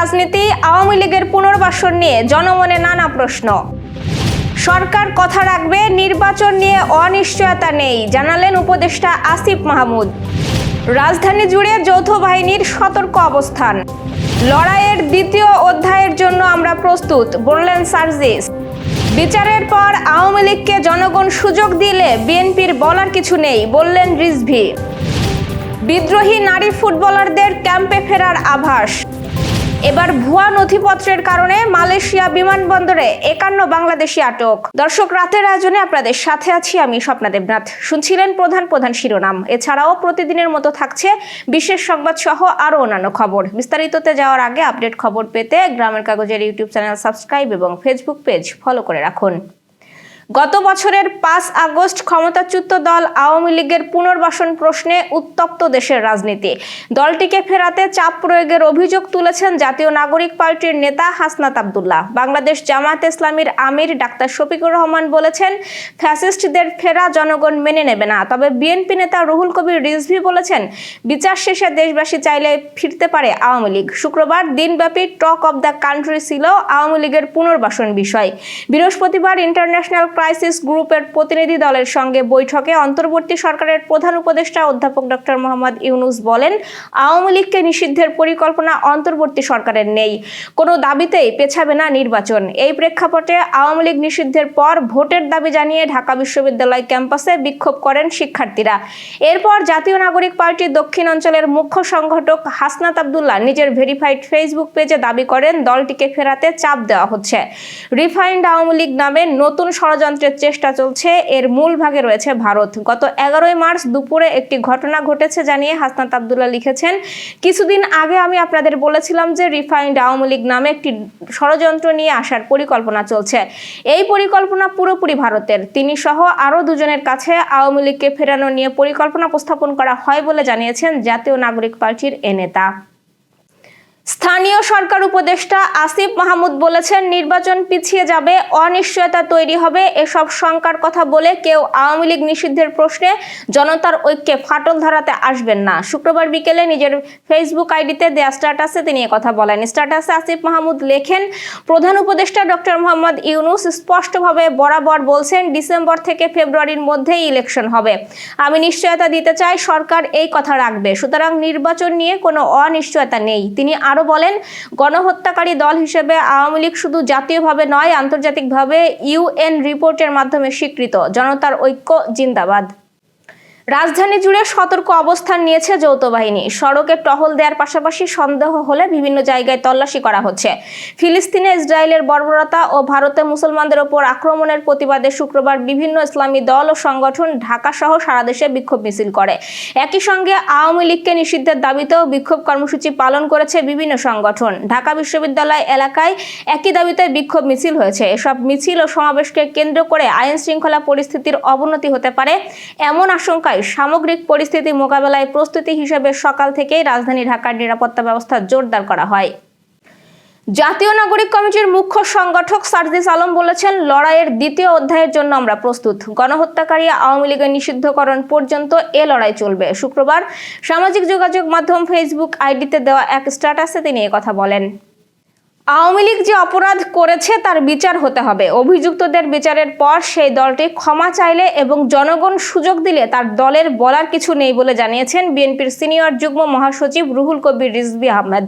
রাজনীতি আওয়ামী লীগের পুনর্বাসন নিয়ে জনমনে নানা প্রশ্ন। সরকার কথা রাখবে, নির্বাচন নিয়ে অনিশ্চয়তা নেই, জানালেন উপদেষ্টা আসিফ মাহমুদ। রাজধানী জুড়ে যৌথ বাহিনীর সতর্ক অবস্থান। লড়াইয়ের দ্বিতীয় অধ্যায়ের জন্য আমরা প্রস্তুত, বললেন সার্জিস। বিচারের পর আওয়ামী লীগকে জনগণ সুযোগ দিলে বিএনপির বলার কিছু নেই, বললেন রিজভি। বিদ্রোহী নারী ফুটবলারদের ক্যাম্পে ফেরার আভাস। এবার ভুয়া নথিপত্রের কারণে মালয়েশিয়া বিমানবন্দরে একান্ন বাংলাদেশি আটক। দর্শক, রাতের আয়োজনে আপনাদের সাথে আছি আমি স্বপ্না দেবনাথ। শুনছিলেন প্রধান প্রধান শিরোনাম। এছাড়াও প্রতিদিনের মতো থাকছে বিশেষ সংবাদ সহ আরও অন্যান্য খবর। বিস্তারিততে যাওয়ার আগে আপডেট খবর পেতে গ্রামের কাগজের ইউটিউব চ্যানেল সাবস্ক্রাইব এবং ফেসবুক পেজ ফলো করে রাখুন। গত বছরের পাঁচ আগস্ট ক্ষমতাচ্যুত দল আওয়ামী লীগের পুনর্বাসন প্রশ্নে উত্তপ্ত দেশের রাজনীতি। দলটিকে ফেরাতে চাপ প্রয়োগের অভিযোগ তুলেছেন জাতীয় নাগরিক পার্টির নেতা হাসনাত আবদুল্লাহ। বাংলাদেশ জামায়াত ইসলামীর আমির ডাক্তার শফিকুর রহমান বলেছেন, ফ্যাসিস্টদের ফেরা জনগণ মেনে নেবে না। তবে বিএনপি নেতা রুহুল কবির রিজভি বলেছেন, বিচার শেষে দেশবাসী চাইলে ফিরতে পারে আওয়ামী লীগ। শুক্রবার দিনব্যাপী টক অব দ্য কান্ট্রি ছিল আওয়ামী লীগের পুনর্বাসন বিষয়। বৃহস্পতিবার ইন্টারন্যাশনাল ক্রাইসিস গ্রুপের প্রতিনিধি দলের সঙ্গে বৈঠকে অন্তর্বর্তী সরকারের প্রধান উপদেষ্টা অধ্যাপক ডক্টর মোহাম্মদ ইউনুস বলেন, আওয়ামী লীগকে নিষিদ্ধের পরিকল্পনা অন্তর্বর্তী সরকারের নেই। কোনো দাবিতেই পেছাবে না নির্বাচন। এই প্রেক্ষাপটে আওয়ামী লীগ নিষিদ্ধের পর ভোটের দাবি জানিয়ে ঢাকা বিশ্ববিদ্যালয় ক্যাম্পাসে বিক্ষোভ করেন শিক্ষার্থীরা। এরপর জাতীয় নাগরিক পার্টির দক্ষিণ অঞ্চলের মুখ্য সংগঠক হাসনাত আবদুল্লাহ নিজের ভেরিফাইড ফেসবুক পেজে দাবি করেন, দলটিকে ফেরাতে চাপ দেওয়া হচ্ছে। রিফাইন্ড আওয়ামী লীগ নামে নতুন ষড়যন্ত্রের চেষ্টা চলছে, এর মূল ভাগে রয়েছে ভারত। গত এগারোই মার্চ দুপুরে একটি ঘটনা ঘটেছে জানিয়ে হাসনাত আবদুল্লাহ লিখেছেন, কিছুদিন আগে আমি আপনাদের বলেছিলাম যে রিফাইন্ড আওয়ামী লীগ নামে একটি ষড়যন্ত্র নিয়ে আসার পরিকল্পনা চলছে। এই পরিকল্পনা পুরোপুরি ভারতের। তিনি সহ আরও দুজনের কাছে আওয়ামী লীগকে ফেরানো নিয়ে পরিকল্পনা উপস্থাপন করা হয় বলে জানিয়েছেন জাতীয় নাগরিক পার্টির এ নেতা। স্থানীয় সরকার উপদেষ্টা আসিফ মাহমুদ বলেছেন, নির্বাচন পিছিয়ে যাবে, অনিশ্চয়তা তৈরি হবে, এসব শঙ্কার কথা বলে কেউ আওয়ামী লীগ নিষিদ্ধের প্রশ্নে জনতার ঐক্যে ফাটল ধরাতে আসবেন না। শুক্রবার বিকেলে নিজের ফেসবুক আইডিতে দেয়া স্ট্যাটাসে তিনি কথা বলেন। স্ট্যাটাসে আসিফ মাহমুদ লেখেন, প্রধান উপদেষ্টা ডক্টর মোহাম্মদ ইউনুস স্পষ্টভাবে বরাবর বলছেন, ডিসেম্বর থেকে ফেব্রুয়ারির মধ্যেই ইলেকশন হবে। আমি নিশ্চয়তা দিতে চাই, সরকার এই কথা রাখবে। সুতরাং নির্বাচন নিয়ে কোনো অনিশ্চয়তা নেই। তিনি আরও বলেন, গণহত্যাকারী দল হিসেবে আওয়ামী লীগ শুধু জাতীয়ভাবে নয়, আন্তর্জাতিকভাবে ইউএন রিপোর্টের মাধ্যমে স্বীকৃত। জনতার ঐক্য জিন্দাবাদ। রাজধানী জুড়ে সতর্ক অবস্থান নিয়েছে যৌথ বাহিনী। সড়কে টহল দেওয়ার পাশাপাশি সন্দেহ হলে বিভিন্ন জায়গায় তল্লাশি করা হচ্ছে। ফিলিস্তিনে ইসরায়েলের বর্বরতা ও ভারতে মুসলমানদের ওপর আক্রমণের প্রতিবাদে শুক্রবার বিভিন্ন ইসলামী দল ও সংগঠন ঢাকা সহ সারা দেশে বিক্ষোভ মিছিল করে। একই সঙ্গে আওয়ামী লীগকে নিষিদ্ধের দাবিতেও বিক্ষোভ কর্মসূচি পালন করেছে বিভিন্ন সংগঠন। ঢাকা বিশ্ববিদ্যালয় এলাকায় একই দাবিতে বিক্ষোভ মিছিল হয়েছে। এসব মিছিল ও সমাবেশকে কেন্দ্র করে আইন শৃঙ্খলা পরিস্থিতির অবনতি হতে পারে এমন আশঙ্কায় সামগ্রিক পরিস্থিতি মোকাবেলায় প্রস্তুতি হিসেবে সকাল থেকেই রাজধানী ঢাকার নিরাপত্তা ব্যবস্থা জোরদার করা হয়। জাতীয় নাগরিক কমিটির মুখ্য সংগঠক সার্জিস আলম বলেছেন, লড়াইয়ের দ্বিতীয় অধ্যায়ের জন্য আমরা প্রস্তুত। গণহত্যাকারী আওয়ামী লীগের নিষিদ্ধকরণ পর্যন্ত এ লড়াই চলবে। শুক্রবার সামাজিক যোগাযোগ মাধ্যম ফেসবুক আইডিতে দেওয়া এক স্ট্যাটাসে তিনি কথা বলেন। আওয়ামী লীগ যে অপরাধ করেছে তার বিচার হতে হবে। অভিযুক্তদের বিচারের পর সেই দলটি ক্ষমা চাইলে এবং জনগণ সুযোগ দিলে তার দলের বলার কিছু নেই বলে জানিয়েছেন বিএনপির সিনিয়র যুগ্ম মহাসচিব রুহুল কবির রিজভি আহমেদ।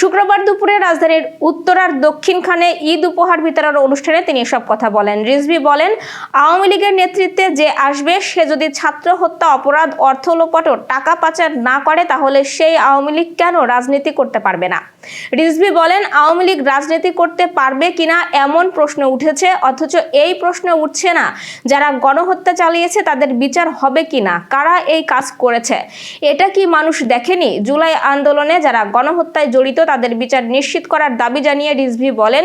শুক্রবার দুপুরে রাজধানীর উত্তরার দক্ষিণখানে ঈদ উপহার বিতরণ অনুষ্ঠানে তিনি এসব কথা বলেন। রিজভি বলেন, আওয়ামী লীগের নেতৃত্বে যে আসবে, সে যদি ছাত্র হত্যা, অপরাধ, অর্থ লোপাট টাকা পাচার না করে, তাহলে সেই আওয়ামী লীগ কেন রাজনীতি করতে পারবে না? রিজভি বলেন, আওয়ামী লীগ রাজনীতি করতে পারবে কিনা এমন প্রশ্ন উঠেছে, অথচ এই প্রশ্ন উঠছে না। যারা গণহত্যা চালিয়েছে তাদের বিচার হবে কিনা? কারা এই কাজ করেছে? এটা কি মানুষ দেখেনি? জুলাই আন্দোলনে যারা গণহত্যায় জড়িত তাদের বিচার নিশ্চিত করার দাবি জানিয়ে রিজভি বলেন,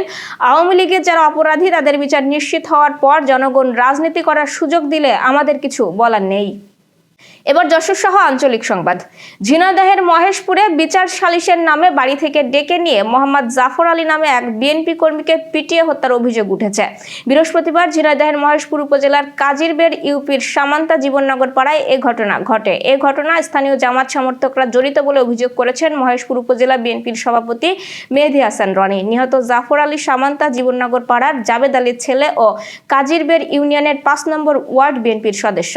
আওয়ামী লীগের যারা অপরাধী তাদের বিচার নিশ্চিত হওয়ার পর জনগণ রাজনীতি করার সুযোগ দিলে আমাদের কিছু বলার নেই। এবার যশোর সহ আঞ্চলিক সংবাদ। ঝিনাইদহের মহেশপুরে বিচার সালিসের নামে বাড়ি থেকে ডেকে নিয়ে মোহাম্মদ জাফর আলী নামে এক বিএনপি কর্মীকে পিটিয়ে হত্যার অভিযোগ উঠেছে। বৃহস্পতিবার ঝিনাইদহের মহেশপুর উপজেলার কাজিরবের ইউপির সামান্তা জীবননগর পাড়ায় এ ঘটনা ঘটে। এ ঘটনা স্থানীয় জামাত সমর্থকরা জড়িত বলে অভিযোগ করেছেন মহেশপুর উপজেলা বিএনপির সভাপতি মেহেদি হাসান রনি। নিহত জাফর আলী সামান্তা জীবননগর পাড়ার জাবেদ আলীর ছেলে ও কাজিরবের ইউনিয়নের পাঁচ নম্বর ওয়ার্ড বিএনপির সদস্য।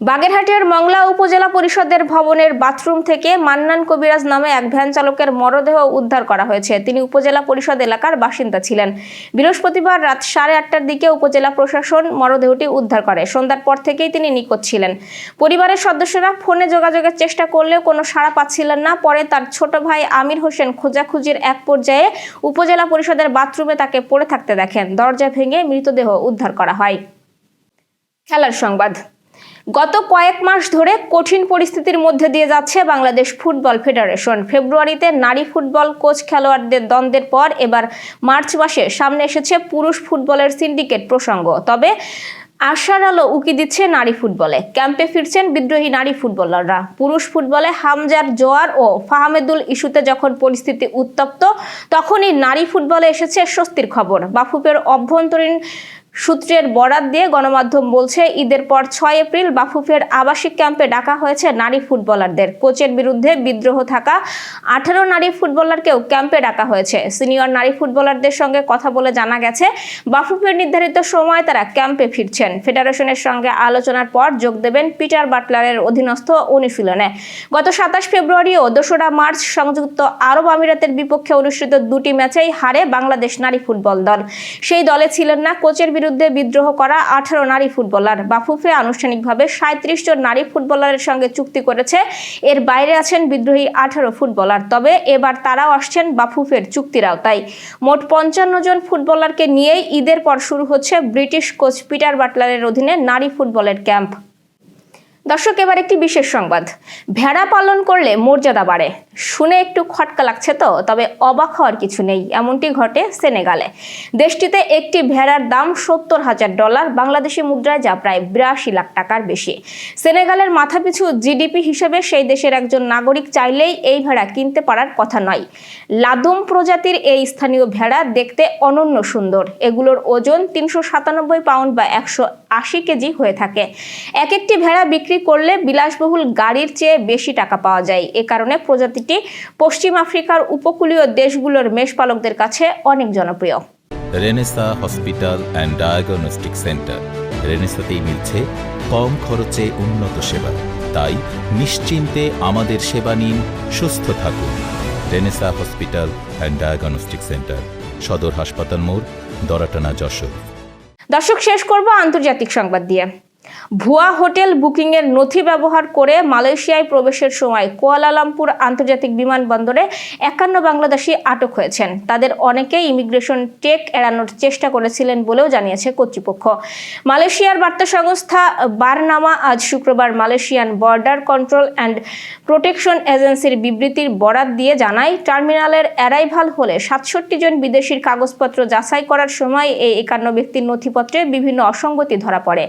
বাগেরহাটের মংলা উপজেলা পরিষদের ভবনের বাথরুম থেকে মান্নান কবিরাজ নামে এক ভ্যান চালকের মরদেহ উদ্ধার করা হয়েছে। তিনি উপজেলা পরিষদ এলাকার বাসিন্দা ছিলেন। বৃহস্পতিবার রাত সাড়ে আটটার দিকে উপজেলা প্রশাসন মরদেহটি উদ্ধার করে। সন্ধ্যার পর থেকেই তিনি নিখোঁজ ছিলেন। পরিবারের সদস্যরা ফোনে যোগাযোগের চেষ্টা করলেও কোনো সাড়া পাচ্ছিলেন না। পরে তার ছোট ভাই আমির হোসেন খোঁজাখুঁজির এক পর্যায়ে উপজেলা পরিষদের বাথরুমে তাকে পড়ে থাকতে দেখেন। দরজা ভেঙে মৃতদেহ উদ্ধার করা হয়। খেলার সংবাদ। গত কয়েক মাস ধরে কঠিন পরিস্থিতির মধ্যে দিয়ে যাচ্ছে বাংলাদেশ ফুটবল ফেডারেশন। ফেব্রুয়ারিতে নারী ফুটবল কোচ খেলোয়াড়দের দ্বন্দ্বের পর এবার মার্চ মাসে সামনে এসেছে পুরুষ ফুটবলের সিন্ডিকেট প্রসঙ্গ। তবে আশার আলো উকি দিচ্ছে নারী ফুটবলে। ক্যাম্পে ফিরছেন বিদ্রোহী নারী ফুটবলাররা। পুরুষ ফুটবলে হামজার জোয়ার ও ফাহামেদুল ইস্যুতে যখন পরিস্থিতি উত্তপ্ত, তখনই নারী ফুটবলে এসেছে স্বস্তির খবর। বাফুফের অভ্যন্তরীণ সূত্রের বরাত দিয়ে গণমাধ্যম বলছে, ঈদের পর ছয় এপ্রিল বাফুফের আবাসিক ক্যাম্পে ডাকা হয়েছে নারী ফুটবলারদের। কোচের বিরুদ্ধে বিদ্রোহ থাকা আঠারো নারী ফুটবলারকেও ক্যাম্পে ডাকা হয়েছে। সিনিয়র নারী ফুটবলারদের সঙ্গে কথা বলে জানা গেছে, বাফুফের নির্ধারিত সময় তারা ক্যাম্পে ফিরছেন। ফেডারেশনের সঙ্গে আলোচনার পর যোগ দেবেন পিটার বাটলারের অধীনস্থ অনুশীলনে। গত সাতাশ ফেব্রুয়ারি ও দোসরা মার্চ সংযুক্ত আরব আমিরাতের বিপক্ষে অনুষ্ঠিত দুটি ম্যাচেই হারে বাংলাদেশ নারী ফুটবল দল। সেই দলে ছিলেন না কোচের বিরুদ্ধে বিদ্রোহ করা আঠারো নারী ফুটবলার। বাফুফে আনুষ্ঠানিকভাবে সাঁত্রিশ জন নারী ফুটবলারের সঙ্গে চুক্তি করেছে। এর বাইরে আছেন বিদ্রোহী আঠারো ফুটবলার। তবে এবার তারাও আসছেন বাফুফের চুক্তির আওতায়। মোট পঞ্চান্ন জন ফুটবলারকে নিয়েই ঈদের পর শুরু হচ্ছে ব্রিটিশ কোচ পিটার বাটলারের অধীনে নারী ফুটবলের ক্যাম্প। দর্শক, এবার একটি বিশেষ সংবাদ। ভেড়া পালন করলে মর্যাদা বাড়ে। শুনে একটু খটকা লাগছে তো, তবে অবাক হওয়ার কিছু নেই। এমনটি ঘটে সেনেগালে। দেশটিতে একটি ভেড়ার দাম সত্তর হাজার ডলার, বাংলাদেশি মুদ্রায় যা প্রায় বিরাশি লাখ টাকার বেশি। সেনেগালের মাথাপিছু জিডিপি হিসেবে সেই দেশের একজন নাগরিক চাইলেই এই ভেড়া কিনতে পারার কথা নয়। লাদুম প্রজাতির এই স্থানীয় ভেড়া দেখতে অনন্য সুন্দর। এগুলোর ওজন তিনশো সাতানব্বই পাউন্ড বা একশো আশি কেজি হয়ে থাকে। এক একটি ভেড়া বিক্রি করলে বিলাসবহুল গাড়ির চেয়ে বেশি টাকা পাওয়া যায়। এ কারণে প্রজাতিটি পশ্চিম আফ্রিকার উপকূলীয় দেশগুলোর মেষপালকদের কাছে অনেক জনপ্রিয়। Renaissance hospital and diagnostic centre. রেনেসাতেই মিলছে কম খরচে উন্নত সেবা। তাই নিশ্চিন্তে আমাদের সেবা নিন সুস্থ থাকুন। Renaissance hospital and diagnostic centre সদর হাসপাতাল মোড় দরাটানা যশোর। দর্শক শেষ করব আন্তর্জাতিক সংবাদ দিয়ে। ভুয়া হোটেল বুকিংয়ের নথি ব্যবহার করে মালয়েশিয়ায় প্রবেশের সময় কুয়ালালামপুর আন্তর্জাতিক বিমানবন্দরে একান্ন বাংলাদেশি আটক হয়েছেন। তাদের অনেকেই ইমিগ্রেশন টেক এড়ানোর চেষ্টা করেছিলেন বলেও জানিয়েছে কর্তৃপক্ষ। মালয়েশিয়ার বার্তা সংস্থা বারনামা আজ শুক্রবার Malaysian border control and protection এজেন্সির বিবৃতির বরাত দিয়ে জানায়, টার্মিনালের অ্যারাইভাল হলে সাতষট্টি জন বিদেশির কাগজপত্র যাচাই করার সময় এই একান্ন ব্যক্তির নথিপত্রে বিভিন্ন অসঙ্গতি ধরা পড়ে।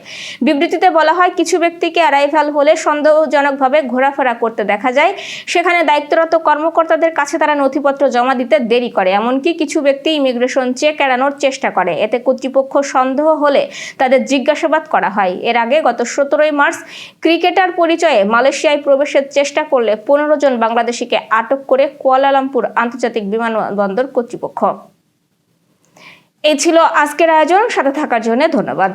বিবৃতিতে বলা হয়, কিছু ব্যক্তিকে অ্যারাইভাল হলে সন্দেহজনকভাবে ঘোরাফেরা করতে দেখা যায়। সেখানে দায়িত্বরত কর্মকর্তাদের কাছে তারা নথিপত্র জমা দিতে দেরি করে। এমনকি কিছু ব্যক্তি ইমিগ্রেশন চেক এড়ানোর চেষ্টা করে। এতে কর্তৃপক্ষ সন্দেহ হলে তাদের জিজ্ঞাসাবাদ করা হয়। এর আগে গত সতেরোই মার্চ ক্রিকেটার পরিচয়ে মালয়েশিয়ায় প্রবেশের চেষ্টা করলে পনেরো জন বাংলাদেশিকে আটক করে কুয়ালালামপুর আন্তর্জাতিক বিমানবন্দর কর্তৃপক্ষ। এই ছিল আজকের আয়োজন। সাথে থাকার জন্য ধন্যবাদ।